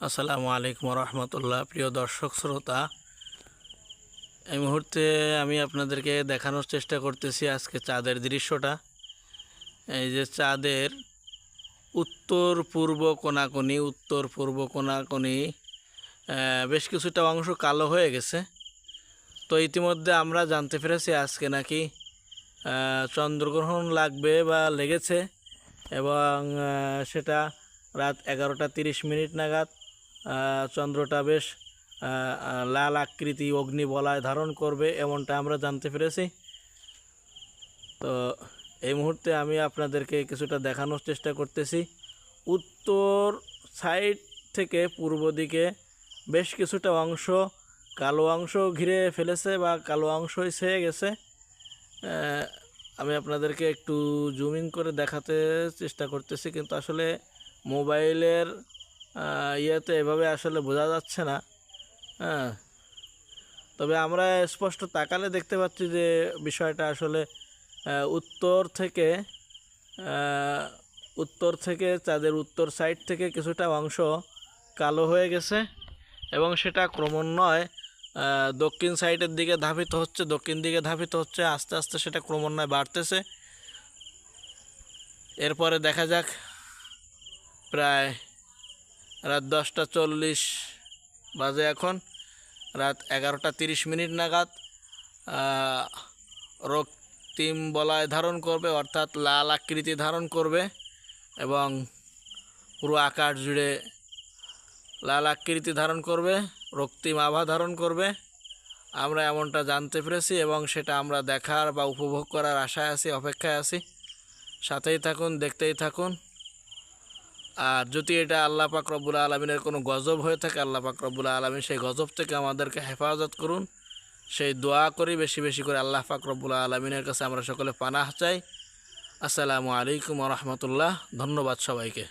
আসসালামু আলাইকুম রহমতুল্লাহ। প্রিয় দর্শক শ্রোতা, এই মুহূর্তে আমি আপনাদেরকে দেখানোর চেষ্টা করতেছি আজকে চাঁদের দৃশ্যটা। এই যে চাঁদের উত্তর পূর্ব কোনাকুনি, উত্তর পূর্ব কোনাকুনি বেশ কিছুটা অংশ কালো হয়ে গেছে। তো ইতিমধ্যে আমরা জানতে পেরেছি আজকে নাকি চন্দ্রগ্রহণ লাগবে বা লেগেছে এবং সেটা রাত এগারোটা তিরিশ মিনিট নাগাদ চন্দ্রটা বেশ লাল আকৃতি অগ্নি বলায় ধারণ করবে এমনটা আমরা জানতে পেরেছি। তো এই মুহূর্তে আমি আপনাদেরকে কিছুটা দেখানোর চেষ্টা করতেছি। উত্তর সাইড থেকে পূর্ব দিকে বেশ কিছুটা অংশ কালো অংশ ঘিরে ফেলেছে বা কালো অংশই ছেয়ে গেছে। আমি আপনাদেরকে একটু জুমিং করে দেখাতে চেষ্টা করতেছি, কিন্তু আসলে মোবাইলের ইয়েতে এভাবে আসলে বোঝা যাচ্ছে না। হ্যাঁ। তবে আমরা স্পষ্ট তাকালে দেখতে পাচ্ছি যে বিষয়টা আসলে উত্তর থেকে উত্তর থেকে চাঁদের উত্তর সাইড থেকে কিছুটা অংশ কালো হয়ে গেছে এবং সেটা ক্রমান্বয়ে দক্ষিণ সাইডের দিকে ধাবিত হচ্ছে, দক্ষিণ দিকে ধাবিত হচ্ছে, আস্তে আস্তে সেটা ক্রমান্বয়ে বাড়তেছে। এরপরে দেখা যাক, প্রায় রাত দশটা চল্লিশ বাজে এখন। রাত এগারোটা তিরিশ মিনিট নাগাদ রক্তিম বলয় ধারণ করবে, অর্থাৎ লাল আকৃতি ধারণ করবে এবং পুরো আকাশ জুড়ে লাল আকৃতি ধারণ করবে রক্তিম আভা ধারণ করবে। আমরা এমনটা জানতে পেরেছি এবং সেটা আমরা দেখার বা উপভোগ করার আশায় আছি, অপেক্ষায় আছি। সাথেই থাকুন, দেখতেই থাকুন। আর যদি এটা আল্লাহ পাক রব্বুল আলমিনের কোনো গজব হয়ে থাকে, আল্লাহ পাক রব্বুল আলমিন সেই গজব থেকে আমাদেরকে হেফাজত করুন। সেই দোয়া করি, বেশি বেশি করে আল্লাহ পাক রব্বুল আলমিনের কাছে আমরা সকলে পানাহ চাই। আসসালামু আলাইকুম রহমতুল্লাহ। ধন্যবাদ সবাইকে।